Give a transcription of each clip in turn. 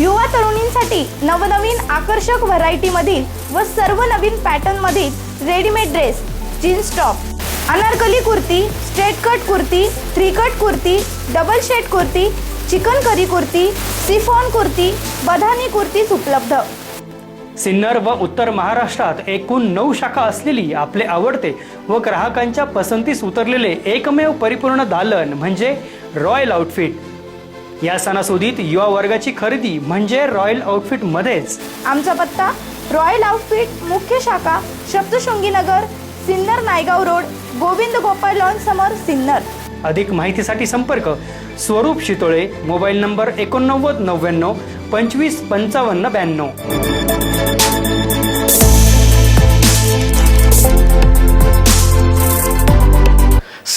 युवा तरुणींसाठी नवनवीन आकर्षक व्हरायटीमधील व सर्व नवीन पॅटर्नमधील readymade dress jeans top anarkali kurti straight cut kurti three cut kurti double shade kurti chikankari kurti chiffon kurti bandhani kurtis उपलब्ध. सिन्नर व उत्तर महाराष्ट्रात एकूण नऊ शाखा असलेली आपले आवडते व ग्राहकांच्या पसंतीस उतरलेले एकमेव परिपूर्ण दालन म्हणजे रॉयल आउटफिट. या सणासुदीत युवा वर्गाची खरेदी म्हणजे रॉयल आउटफिट मध्येच. आमचा पत्ता रॉयल आउटफिट मुख्य शाखा सप्तशृंगी नगर सिन्नर नायगाव रोड गोविंद गोपाळ लॉन समोर सिन्नर. अधिक माहितीसाठी संपर्क. स्वरूप शितोळे मोबाईल नंबर एकोणनव्वद नव्याण्णव पंचवीस पंचावन्न ब्याण्णव.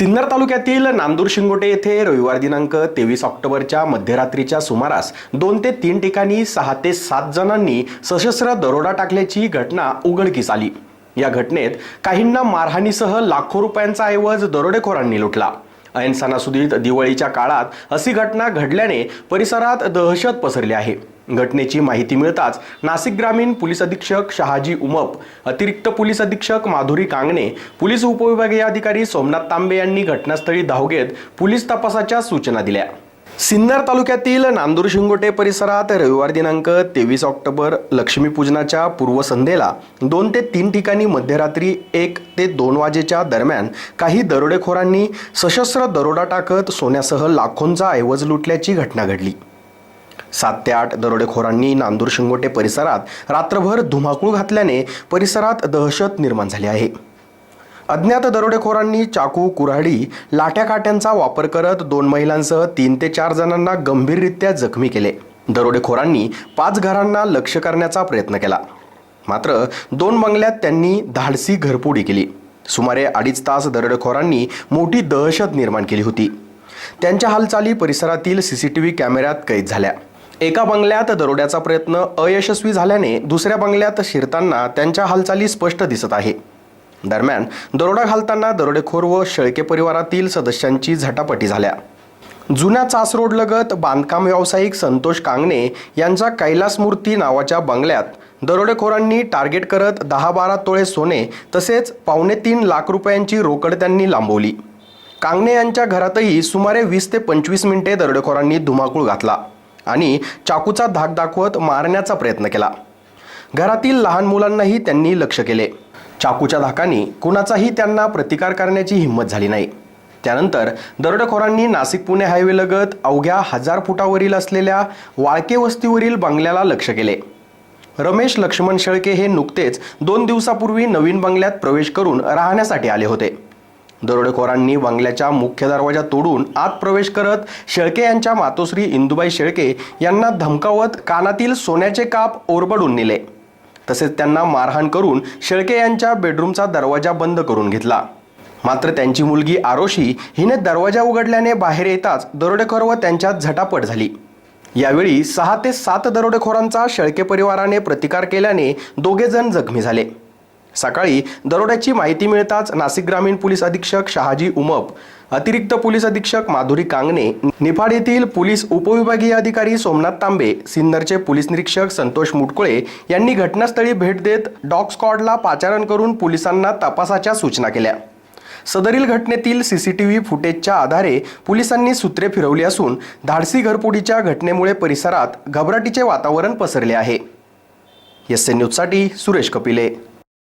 सिन्नर तालुक्यातील नांदूर शिंगोटे येथे रविवार दिनांक तेवीस ऑक्टोबरच्या मध्यरात्रीच्या सुमारास दोन ते तीन ठिकाणी सहा ते सात जणांनी सशस्त्र दरोडा टाकल्याची घटना उघडकीस आली. या घटनेत काहींना मारहाणीसह लाखो रुपयांचा ऐवज दरोडेखोरांनी लुटला. ऐन सणासुदीत दिवाळीच्या काळात अशी घटना घडल्याने परिसरात दहशत पसरली आहे. घटनेची माहिती मिळताच नाशिक ग्रामीण पोलीस अधीक्षक शहाजी उमप अतिरिक्त पोलीस अधीक्षक माधुरी कांगणे पोलीस उपविभागीय अधिकारी सोमनाथ तांबे यांनी घटनास्थळी धाव घेत पोलीस तपासाच्या सूचना दिल्या. सिन्नर तालुक्यातील नांदूर शिंगोटे परिसरात रविवार दिनांक तेवीस ऑक्टोबर लक्ष्मीपूजनाच्या पूर्वसंध्येला दोन ते तीन ठिकाणी मध्यरात्री एक ते दोन वाजेच्या दरम्यान काही दरोडेखोरांनी सशस्त्र दरोडा टाकत सोन्यासह लाखोंचा ऐवज लुटल्याची घटना घडली. सात ते आठ दरोडेखोरांनी नांदूर शिंगोटे परिसरात रात्रभर धुमाकूळ घातल्याने परिसरात दहशत निर्माण झाली आहे. अज्ञात दरोडेखोरांनी चाकू कुऱ्हाडी लाट्या काट्यांचा वापर करत दोन महिलांसह तीन ते चार जणांना गंभीररित्या जखमी केले. दरोडेखोरांनी पाच घरांना लक्ष करण्याचा प्रयत्न केला. मात्र दोन बंगल्यात त्यांनी धाडसी घरपोडी केली. सुमारे अडीच तास दरोडेखोरांनी मोठी दहशत निर्माण केली होती. त्यांच्या हालचाली परिसरातील सीसीटीव्ही कॅमेऱ्यात कैद झाल्या. एका बंगल्यात दरोड्याचा प्रयत्न अयशस्वी झाल्याने दुसऱ्या बंगल्यात शिरताना त्यांच्या हालचाली स्पष्ट दिसत आहे. दरम्यान दरोडा घालताना दरोडेखोर व शेळके परिवारातील सदस्यांची झटापटी झाल्या. जुन्या चासरोडलगत लगत बांधकाम व्यावसायिक संतोष कांगणे यांच्या कैलास मूर्ती नावाच्या बंगल्यात दरोडेखोरांनी टार्गेट करत दहा बारा तोळे सोने तसेच पावणे तीन लाख रुपयांची रोकड त्यांनी लांबवली. कांगणे यांच्या घरातही सुमारे वीस ते पंचवीस मिनिटे दरोडेखोरांनी धुमाकूळ घातला. आणि चाकूचा धाक दाखवत मारण्याचा प्रयत्न केला. घरातील लहान मुलांनाही त्यांनी लक्ष केले. चाकूच्या धाकाने कुणाचाही त्यांना प्रतिकार करण्याची हिंमत झाली नाही. त्यानंतर दरोडेखोरांनी नाशिक पुणे हायवेलगत अवघ्या हजार फुटावरील असलेल्या वाळके वस्तीवरील बंगल्याला लक्ष केले. रमेश लक्ष्मण शेळके हे नुकतेच दोन दिवसापूर्वी नवीन बंगल्यात प्रवेश करून राहण्यासाठी आले होते. दरोडेखोरांनी बंगल्याच्या मुख्य दरवाजा तोडून आत प्रवेश करत शेळके यांच्या मातोश्री इंदुबाई शेळके यांना धमकावत कानातील सोन्याचे काप ओरबडून नेले. तसेच त्यांना मारहाण करून शेळके यांच्या बेडरूमचा दरवाजा बंद करून घेतला. मात्र त्यांची मुलगी आरोशी हिने दरवाजा उघडल्याने बाहेर येताच दरोडेखोर व त्यांच्यात झटापट झाली. यावेळी सहा ते सात दरोडेखोरांचा शेळके परिवाराने प्रतिकार केल्याने दोघेजण जखमी झाले. सकाळी दरोड्याची माहिती मिळताच नाशिक ग्रामीण पोलीस अधीक्षक शहाजी उमप अतिरिक्त पोलीस अधीक्षक माधुरी कांगणे निफाड येथील पोलीस उपविभागीय अधिकारी सोमनाथ तांबे सिन्नरचे पोलीस निरीक्षक संतोष मुटकुळे यांनी घटनास्थळी भेट देत डॉग स्कॉडला पाचारण करून पोलिसांना तपासाच्या सूचना केल्या. सदरील घटनेतील सीसीटीव्ही फुटेजच्या आधारे पोलिसांनी सूत्रे फिरवली असून धाडसी घरपोडीच्या घटनेमुळे परिसरात घबराटीचे वातावरण पसरले आहे. एस एन न्यूजसाठी सुरेश कपिले.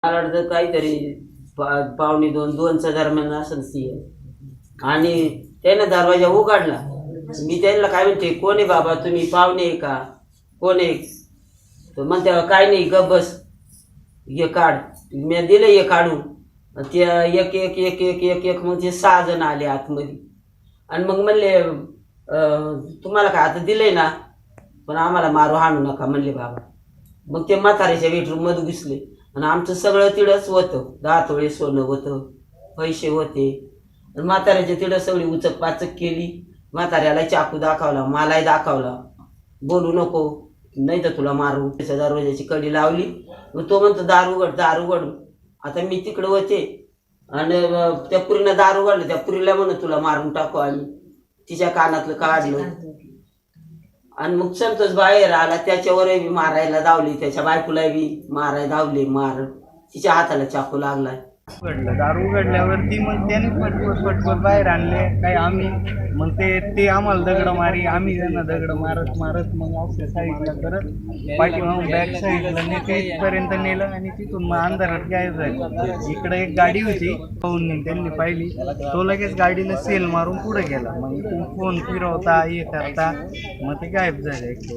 मला वाटतं काहीतरी पा पावणे दोन दोनच्या दरम्यान असं ती आणि त्यानं दरवाजा उघडला. मी त्यांना काय म्हणते कोण आहे बाबा? तुम्ही पाहुणे आहे का? कोण आहे? तर म्हणते काय नाही ग बस. हे काढ. मी दिलं हे काढून. ते एक एक एक एक एक एक म्हणजे सहा जण आले आतमध्ये. आणि मग म्हणले तुम्हाला काय आता दिलंय ना? पण आम्हाला मारू हाणू नका म्हणले बाबा. मग ते म्हाताऱ्याच्या बेडरूममध्ये घुसले. आणि आमचं सगळं तिडच होतं. दहा तोळे सोनं होतं पैसे होते. आणि म्हाताऱ्याच्या तिडं सगळी उचक पाचक केली. म्हाताऱ्याला चाकू दाखवला मालाही दाखवला. बोलू नको नाही तर तुला मारू. त्याच्या दरवाजाची कडी लावली. मग तो म्हणतो दारू उघड दारू उघड आता मी तिकडं होते. आणि त्या पुरीनं दारू उघडलं त्या पुरीला म्हणून तुला मारून टाकू आणि तिच्या कानातलं काढलं. आणि मग संतोष बाहेर आला त्याच्यावरही बी मारायला धावली त्याच्या बायकोला बी मारायला धावली मार तिच्या हाताला चाकू लागलाय. उघडलं. दारू उघडल्यावरती मग त्याने पटपट पटपट बाहेर आणले. काही आम्ही? मग ते ते आम्हाला दगड मारी आम्ही त्यांना दगड मारत मारत मग औषध साईडला करत पाठीमागून बॅक साईडला नेते पर्यंत नेलं आणि तिथून मग अंधारात गायब झाले. इकडे एक गाडी होती पाहून त्यांनी पाहिली. तो लगेच गाडीला सेल मारून पुढे गेला. मग इथून फोन फिरवता हे करता मग ते गायब झाले एक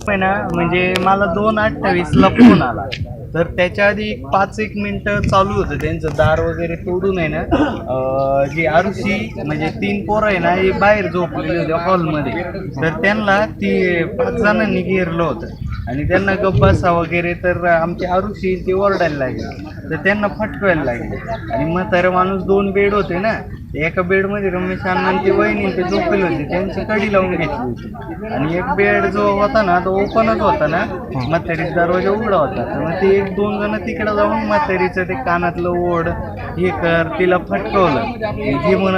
हो ना म्हणजे मला दोन अठ्ठावीसला फोन आला. तर त्याच्या आधी पाच एक मिनिटं चालू होतं त्यांचं दार वगैरे तोडून आहे ना जी आरुषी म्हणजे तीन पोरं आहे ना हे बाहेर झोपलेले होते हॉलमध्ये. तर त्यांना ती पाच जणांनी घेरलं होतं. आणि त्यांना गप्पासा वगैरे तर आमची आरुषी ते ओरडायला लागली. तर त्यांना फटकवायला लागले. आणि मग माणूस दोन बेड होते ना एका बेडमध्ये रमेश अण्णा आणि ते वहिनी ते झोपेल होते. त्यांची कडी लावून घेतली होती. आणि एक बेड जो होता ना तो ओपनच होता ना म्हातारीचा दरवाजा उघडा होता. तर मग ते एक दोन जण तिकडे जाऊन म्हातारीचं ते कानातलं ओढ हे कर तिला फटकवलं. हे म्हण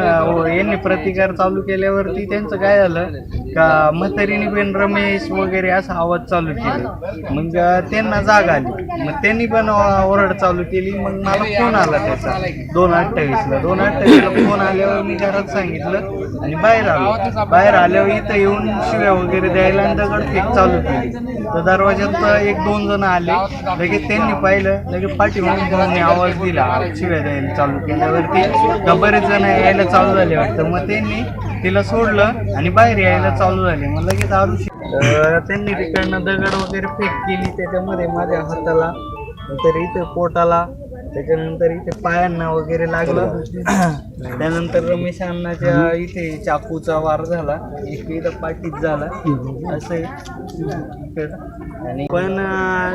यांनी प्रतिकार चालू केल्यावरती त्यांचं काय झालं? का म्हातारीने पण रमेश वगैरे असा आवाज चालू केला. मग त्यांना जाग आली. मग त्यांनी पण ओरड चालू केली. मग मला फोन आला त्याचा. दोन अठ्ठावीसला. दोन अठ्ठावीसला फोन आल्यावर मी घरात सांगितलं आणि बाहेर आलो. बाहेर आल्यावर इथं येऊन शिव्या वगैरे द्यायला आणि दगड फेक चालू केली. तर दरवाज्यात एक दोन जण आले. लगेच त्यांनी पाहिलं. लगेच पाठी म्हणून आवाज दिला. शिव्या द्यायला चालू केल्यावरती बरेच जण यायला चालू झाले वाटतं. मग त्यांनी तिला सोडलं आणि बाहेर यायला चालू झाले. मग लगेच आरू त्यांनी तिकडनं दगड वगैरे फेक केली. त्याच्यामध्ये माझ्या हाताला नंतर इथे पोटाला त्याच्यानंतर इथे पायांना वगैरे लागलं. त्यानंतर रमेश अण्णाच्या इथे चाकूचा वार झाला. एक इथं पाठीत झाला. असं आणि पण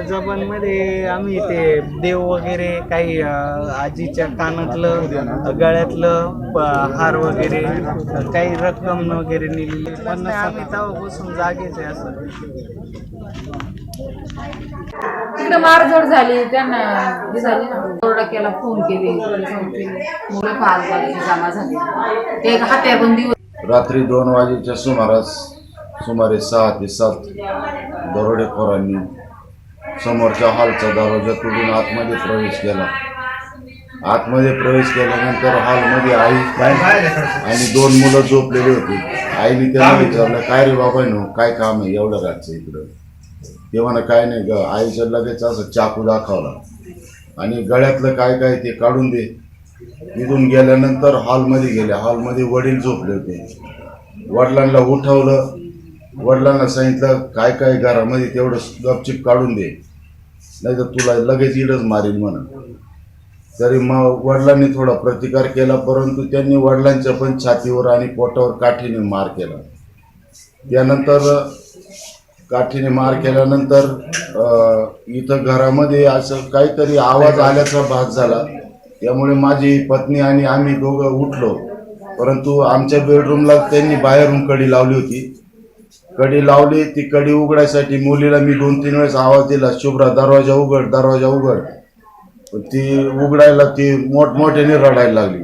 जपानमध्ये आम्ही ते देव वगैरे काही आजीच्या कानातलं गळ्यातलं हार वगैरे काही रक्कम वगैरे नेलेली. पण आम्ही तेव्हापासून जागेच आहे असं. तिकडे मारझोड झाली त्यांना हे झाली ना. ओरडा केला फोन केले मुलं पाच वाजता जमा झाली. ते एक हात्याबंदी होती. रात्री दोन वाजेच्या सुमारास सुमारे सहा ते सात दरोडेखोरांनी समोरच्या हॉलचा दरवाजा तोडून आतमध्ये प्रवेश केला. आतमध्ये प्रवेश केल्यानंतर हॉलमध्ये आई आणि दोन मुलं झोपलेली होती. आईने त्यांना विचारलं काय रे बाबा नो काय काम आहे? एवढं रातचं इकडं. ते म्हणा काय नाही ग आईच्या लगेच असं चाकू दाखवला आणि गळ्यातलं काय काय ते काढून दे. इथून गेल्यानंतर हॉलमध्ये गेले. हॉलमध्ये वडील झोपले होते. वडिलांना उठवलं. वडिलांना सांगितलं काय काय घरामध्ये तेवढं गपचिप काढून दे. नाही तर तुला लगेच इडच मारील म्हणून. तरी मग वडिलांनी थोडा प्रतिकार केला परंतु त्यांनी वडिलांच्या पण छातीवर आणि पोटावर काठीने मार केला. त्यानंतर काठीने मार केल्यानंतर इथं घरामध्ये असं काहीतरी आवाज आल्याचा भास झाला. त्यामुळे माझी पत्नी आणि आम्ही दोघं उठलो. परंतु आमच्या बेडरूमला त्यांनी बाहेरून कडी लावली होती. कडी लावली ती कडी उघडायसाठी मुलीला मी दोन तीन वेळेस आवाज दिला शुभ्रा दरवाजा उघड दरवाजा उघड. ती उघडायला ती मोठमोठ्याने रडायला लागली.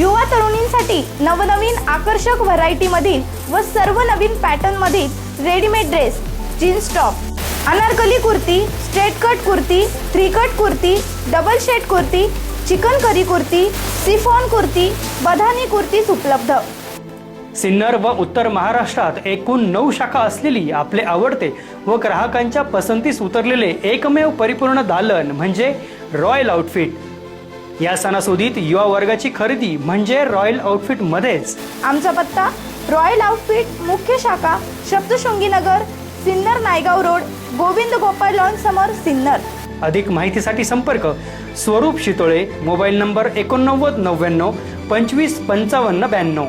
युवा तरुणींसाठी नवनवीन आकर्षक व्हरायटी मधील व सर्व नवीन पॅटर्न मधील readymade dress jeans top anarkali kurti straight cut kurti three cut kurti double shade kurti chikankari kurti chiffon kurti bandhani kurtis उपलब्ध. सिन्नर व उत्तर महाराष्ट्रात एकूण नऊ शाखा असलेली आपले आवडते व ग्राहकांच्या पसंतीस उतरलेले एकमेव परिपूर्ण दालन म्हणजे रॉयल आउटफिट. या सणासुदीत युवा वर्गाची खरेदी म्हणजे रॉयल आउटफिट मध्येच. आमचा पत्ता रॉयल आउटफिट मुख्य शाखा सप्तशृंगी नगर सिन्नर नायगाव रोड गोविंद गोपाळ लॉन समोर सिन्नर. अधिक माहितीसाठी संपर्क. स्वरूप शितोळे मोबाईल नंबर एकोणनव्वद नव्याण्णव पंचवीस पंचावन्न ब्याण्णव.